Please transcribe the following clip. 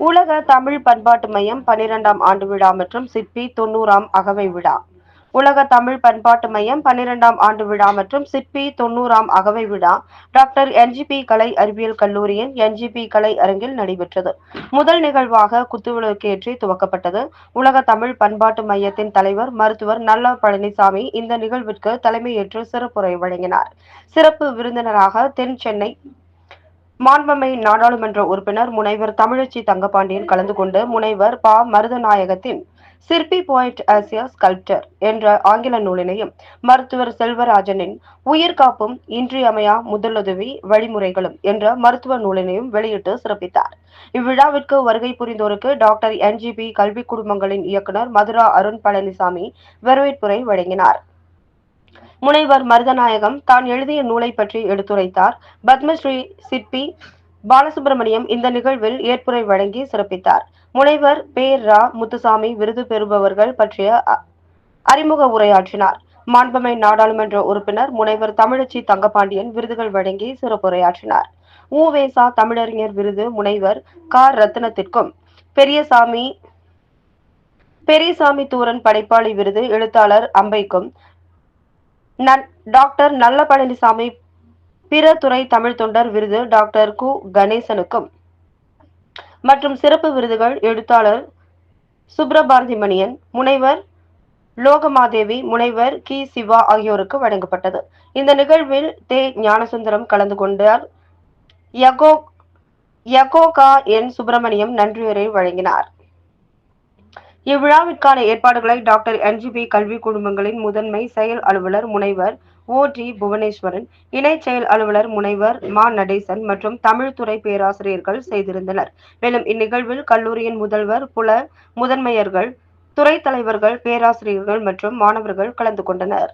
உலக தமிழ் பண்பாட்டு மையம் பன்னிரெண்டாம் ஆண்டு விழா மற்றும் சிற்பி தொண்ணூறாம் அகவை விழா. உலக தமிழ் பண்பாட்டு மையம் பன்னிரெண்டாம் ஆண்டு விழா மற்றும் சிற்பி தொண்ணூறாம் அகவை விழா. டாக்டர் என்ஜிபி கலை அறிவியல் கல்லூரியின் என்ஜிபி கலை அரங்கில் நடைபெற்றது. முதல் நிகழ்வாக குத்துவிளக்கேற்றி துவக்கப்பட்டது. உலக தமிழ் பண்பாட்டு மையத்தின் தலைவர் மருத்துவர் நல்ல பழனிசாமி இந்த நிகழ்விற்கு தலைமையேற்று சிறப்புரை வழங்கினார். சிறப்பு விருந்தினராக தென் சென்னை மாண்பமை நாடாளுமன்ற உறுப்பினர் முனைவர் தமிழச்சி தங்கபாண்டியன் கலந்து கொண்டு முனைவர் பா. மருதநாயகத்தின் சிற்பி போயிட் ஆசியா ஸ்கல்ப்டர் என்ற ஆங்கில நூலினையும் மருத்துவர் செல்வராஜனின் உயிர்காப்பும் இன்றியமையா முதலுதவி வழிமுறைகளும் என்ற மருத்துவ நூலினையும் வெளியிட்டு சிறப்பித்தார். இவ்விழாவிற்கு வருகை புரிந்தோருக்கு டாக்டர் என்ஜிபி கல்வி குடும்பங்களின் இயக்குனர் மதுரா அருண் பழனிசாமி வரவேற்புரை வழங்கினார். முனைவர் மருதநாயகம் தான் எழுதிய நூலை பற்றி எடுத்துரைத்தார். பத்மஸ்ரீ சிற்பி பாலசுப்பிரமணியம் இந்த நிகழ்வில் ஏற்புரை வழங்கி சிறப்பித்தார். முனைவர் பே. ரா. முத்துசாமி விருது பெறுபவர்கள் பற்றிய அறிமுக உரையாற்றினார். மாண்பமை நாடாளுமன்ற உறுப்பினர் முனைவர் தமிழச்சி தங்கபாண்டியன் விருதுகள் வழங்கி சிறப்புரையாற்றினார். ஊவேசா தமிழறிஞர் விருது முனைவர் கார் ரத்னத்திற்கும். பெரியசாமி பெரியசாமி தூரன் படைப்பாளி விருது எழுத்தாளர் அம்பைக்கும். டாக்டர் நல்ல பழனிசாமி பிற துறை தமிழ் தொண்டர் விருது டாக்டர் கு. கணேசனுக்கும். மற்றும் சிறப்பு விருதுகள் எழுத்தாளர் சுப்ரபாரதிமணியன் முனைவர் லோகமாதேவி முனைவர் கி. சிவா ஆகியோருக்கு வழங்கப்பட்டது. இந்த நிகழ்வில் தே. ஞானசுந்தரம் கலந்து கொண்டார். யகோ யகோகா என். சுப்பிரமணியம் நன்றியுரை வழங்கினார். இவ்விழாவிற்கான ஏற்பாடுகளை டாக்டர் என்ஜிபி கல்வி குழுமங்களின் முதன்மை செயல் அலுவலர் முனைவர் ஓ டி புவனேஸ்வரன் இணை செயல் அலுவலர் முனைவர் மா நடேசன் மற்றும் தமிழ் துறை பேராசிரியர்கள் செய்திருந்தனர். மேலும் இந்நிகழ்வில் கல்லூரியின் முதல்வர் புல முதன்மையர்கள் துறை தலைவர்கள் பேராசிரியர்கள் மற்றும் மாணவர்கள் கலந்து கொண்டனர்.